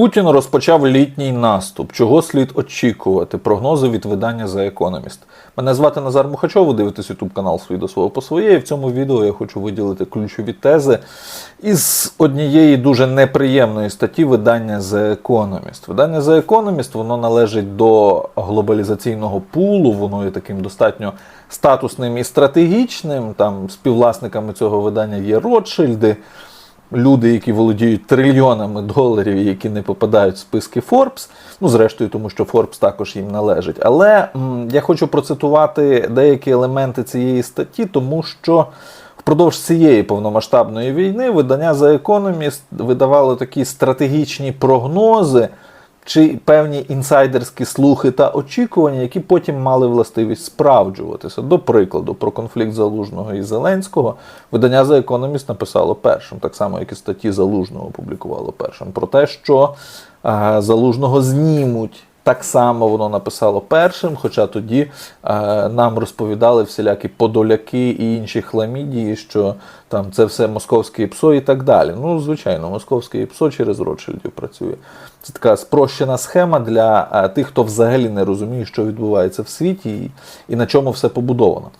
Путін розпочав літній наступ. Чого слід очікувати? Прогнози від видання The Economist. Мене звати Назар Мухачов, ви дивитесь YouTube канал «Свій до свого по своє. І в цьому відео я хочу виділити ключові тези із однієї дуже неприємної статті видання The Economist. Видання The Economist воно належить до глобалізаційного пулу, воно є таким достатньо статусним і стратегічним. Там співвласниками цього видання є Ротшильди люди, які володіють трильйонами доларів, які не попадають в списки Форбс. Ну, зрештою, тому що Форбс також їм належить. Але м, я хочу процитувати деякі елементи цієї статті, тому що впродовж цієї повномасштабної війни видання The Economist видавало такі стратегічні прогнози. Чи певні інсайдерські слухи та очікування, які потім мали властивість справджуватися. До прикладу, про конфлікт Залужного і Зеленського видання The Economist написало першим, так само, як і статті Залужного опублікувало першим. Про те, що е, Залужного знімуть. Так само воно написало першим, хоча тоді е, нам розповідали всілякі подоляки і інші хламідії, що там це все московське ІПСО і так далі. Ну, звичайно, московське ІПСО через Ротшильдів працює. Це така спрощена схема для е, тих, хто взагалі не розуміє, що відбувається в світі і, і на чому все побудовано.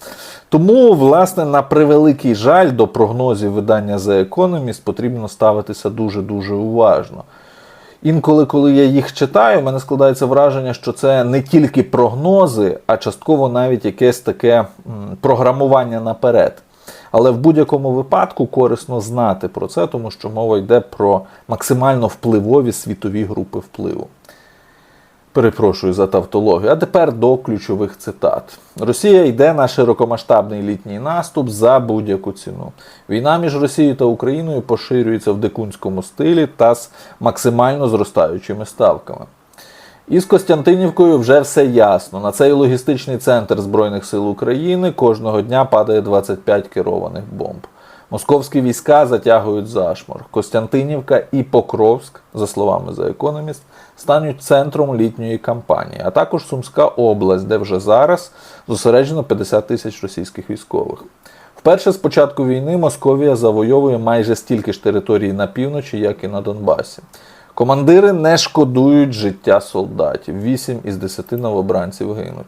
Тому, власне, на превеликий жаль до прогнозів видання The Economist потрібно ставитися дуже-дуже уважно. Інколи, коли я їх читаю, в мене складається враження, що це не тільки прогнози, а частково навіть якесь таке програмування наперед. Але в будь-якому випадку корисно знати про це, тому що мова йде про максимально впливові світові групи впливу. Перепрошую за тавтологію. А тепер до ключових цитат. Росія йде на широкомасштабний літній наступ за будь-яку ціну. Війна між Росією та Україною поширюється в дикунському стилі та з максимально зростаючими ставками. Із Костянтинівкою вже все ясно. На цей логістичний центр Збройних сил України кожного дня падає 25 керованих бомб. Московські війська затягують зашмор. Костянтинівка і Покровськ, за словами The Economist, стануть центром літньої кампанії, а також Сумська область, де вже зараз зосереджено 50 тисяч російських військових. Вперше з початку війни Московія завойовує майже стільки ж території на півночі, як і на Донбасі. Командири не шкодують життя солдатів. 8 із 10 новобранців гинуть.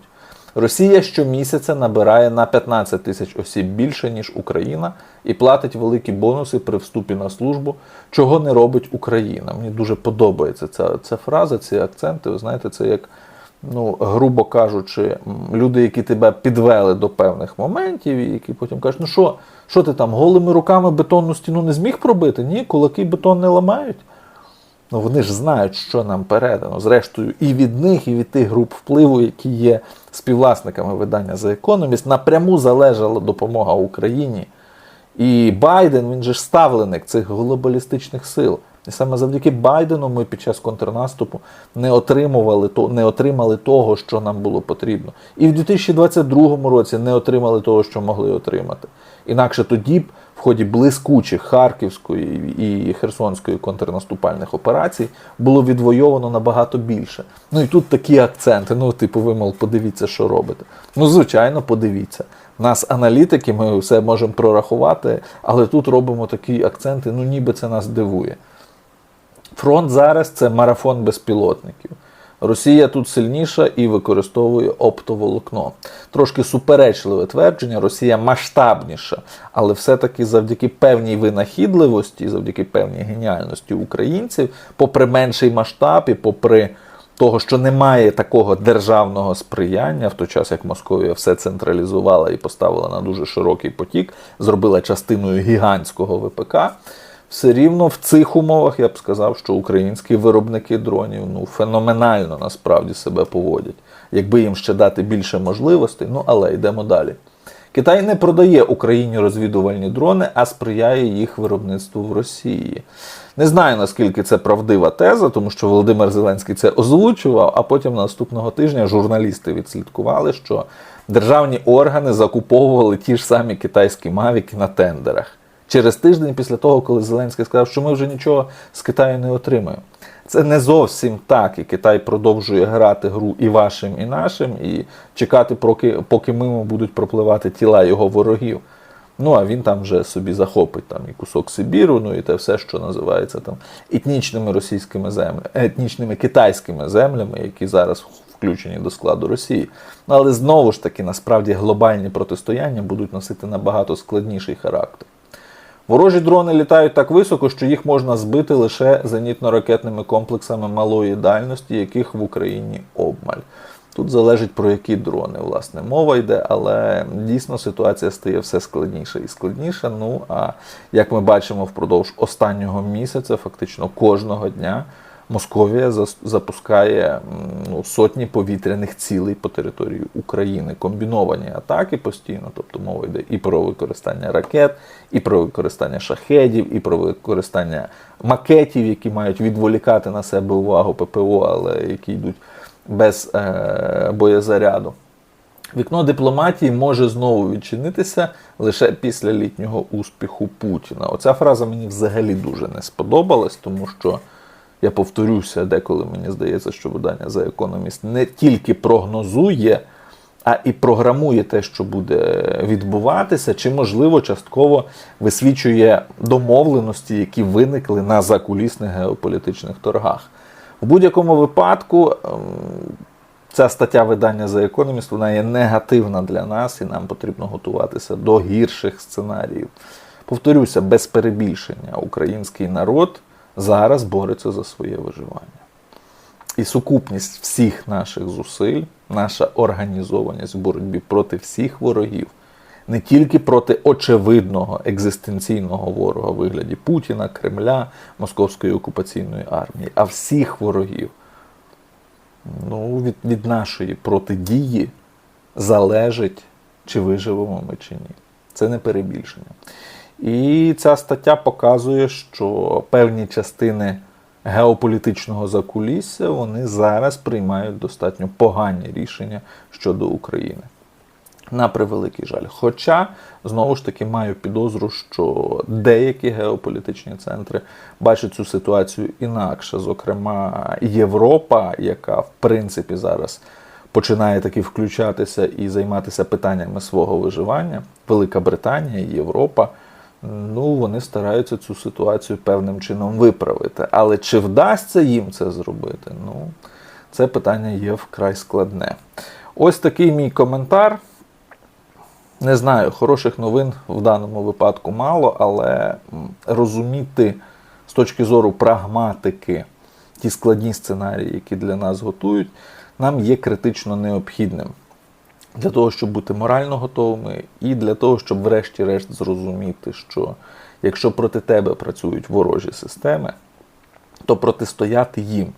Росія щомісяця набирає на 15 тисяч осіб більше, ніж Україна, і платить великі бонуси при вступі на службу, чого не робить Україна. Мені дуже подобається ця, ця фраза, ці акценти. Ви знаєте, це як, ну, грубо кажучи, люди, які тебе підвели до певних моментів, і які потім кажуть, ну що, що ти там голими руками бетонну стіну не зміг пробити? Ні, кулаки бетон не ламають. Ну вони ж знають, що нам передано. Зрештою, і від них, і від тих груп впливу, які є співвласниками видання The Economist, напряму залежала допомога Україні. І Байден, він же ж ставленик цих глобалістичних сил. І саме завдяки Байдену ми під час контрнаступу не отримували то, не отримали того, що нам було потрібно. І в 2022 році не отримали того, що могли отримати. Інакше тоді б в ході блискучих Харківської і Херсонської контрнаступальних операцій було відвойовано набагато більше. Ну і тут такі акценти. Ну, типу, ви мол, подивіться, що робите. Ну, звичайно, подивіться. Нас аналітики, ми все можемо прорахувати, але тут робимо такі акценти, ну ніби це нас дивує. Фронт зараз це марафон безпілотників. Росія тут сильніша і використовує оптоволокно. Трошки суперечливе твердження, Росія масштабніша, але все-таки завдяки певній винахідливості, завдяки певній геніальності українців, попри менший масштаб і попри того, що немає такого державного сприяння, в той час як Московія все централізувала і поставила на дуже широкий потік, зробила частиною гігантського ВПК. Все рівно в цих умовах я б сказав, що українські виробники дронів ну феноменально насправді себе поводять, якби їм ще дати більше можливостей. Ну але йдемо далі. Китай не продає Україні розвідувальні дрони, а сприяє їх виробництву в Росії. Не знаю наскільки це правдива теза, тому що Володимир Зеленський це озвучував, а потім наступного тижня журналісти відслідкували, що державні органи закуповували ті ж самі китайські мавіки на тендерах. Через тиждень після того, коли Зеленський сказав, що ми вже нічого з Китаю не отримаємо. Це не зовсім так, і Китай продовжує грати гру і вашим, і нашим, і чекати, поки, мимо будуть пропливати тіла його ворогів. Ну а він там вже собі захопить там і кусок Сибіру, ну і те все, що називається там етнічними російськими землями, етнічними китайськими землями, які зараз включені до складу Росії. Але знову ж таки, насправді глобальні протистояння будуть носити набагато складніший характер. Ворожі дрони літають так високо, що їх можна збити лише зенітно-ракетними комплексами малої дальності, яких в Україні обмаль. Тут залежить про які дрони, власне, мова йде, але дійсно ситуація стає все складніша і складніша. Ну а як ми бачимо впродовж останнього місяця, фактично кожного дня, Московія запускає ну, сотні повітряних цілей по території України. Комбіновані атаки постійно, тобто мова йде і про використання ракет, і про використання шахедів, і про використання макетів, які мають відволікати на себе увагу ППО, але які йдуть без е, боєзаряду. Вікно дипломатії може знову відчинитися лише після літнього успіху Путіна. Оця фраза мені взагалі дуже не сподобалась, тому що я повторюся, деколи мені здається, що видання за економіст не тільки прогнозує, а і програмує те, що буде відбуватися, чи, можливо, частково висвічує домовленості, які виникли на закулісних геополітичних торгах. В будь-якому випадку ем, ця стаття видання за економіст вона є негативна для нас, і нам потрібно готуватися до гірших сценаріїв. Повторюся, без перебільшення, український народ зараз бореться за своє виживання. І сукупність всіх наших зусиль, наша організованість в боротьбі проти всіх ворогів, не тільки проти очевидного екзистенційного ворога в вигляді Путіна, Кремля, Московської окупаційної армії, а всіх ворогів ну, від, від нашої протидії залежить, чи виживемо ми чи ні. Це не перебільшення. І ця стаття показує, що певні частини геополітичного закулісся вони зараз приймають достатньо погані рішення щодо України. На превеликий жаль. Хоча, знову ж таки, маю підозру, що деякі геополітичні центри бачать цю ситуацію інакше. Зокрема, Європа, яка в принципі зараз починає таки включатися і займатися питаннями свого виживання, Велика Британія Європа. Ну, вони стараються цю ситуацію певним чином виправити. Але чи вдасться їм це зробити? Ну, це питання є вкрай складне. Ось такий мій коментар. Не знаю, хороших новин в даному випадку мало, але розуміти з точки зору прагматики ті складні сценарії, які для нас готують, нам є критично необхідним для того, щоб бути морально готовими, і для того, щоб, врешті-решт, зрозуміти, що якщо проти тебе працюють ворожі системи, то протистояти їм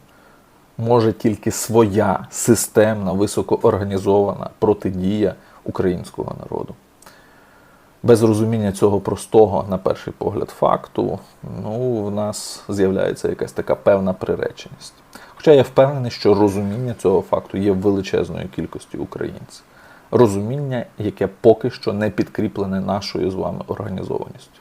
може тільки своя системна, високоорганізована протидія українського народу. Без розуміння цього простого, на перший погляд, факту, ну, в нас з'являється якась така певна приреченість. Хоча я впевнений, що розуміння цього факту є в величезної кількості українців. Розуміння, яке поки що не підкріплене нашою з вами організованістю.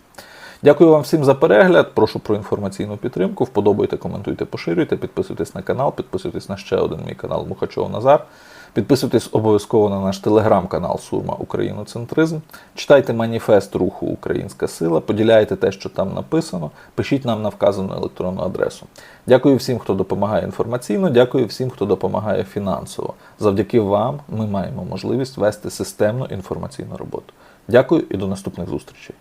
Дякую вам всім за перегляд. Прошу про інформаційну підтримку. Вподобайте, коментуйте, поширюйте, підписуйтесь на канал, підписуйтесь на ще один мій канал Мухачов Назар. Підписуйтесь обов'язково на наш телеграм-канал Сурма Україноцентризм. Читайте маніфест руху Українська Сила, поділяйте те, що там написано, пишіть нам на вказану електронну адресу. Дякую всім, хто допомагає інформаційно, дякую всім, хто допомагає фінансово. Завдяки вам ми маємо можливість вести системну інформаційну роботу. Дякую і до наступних зустрічей.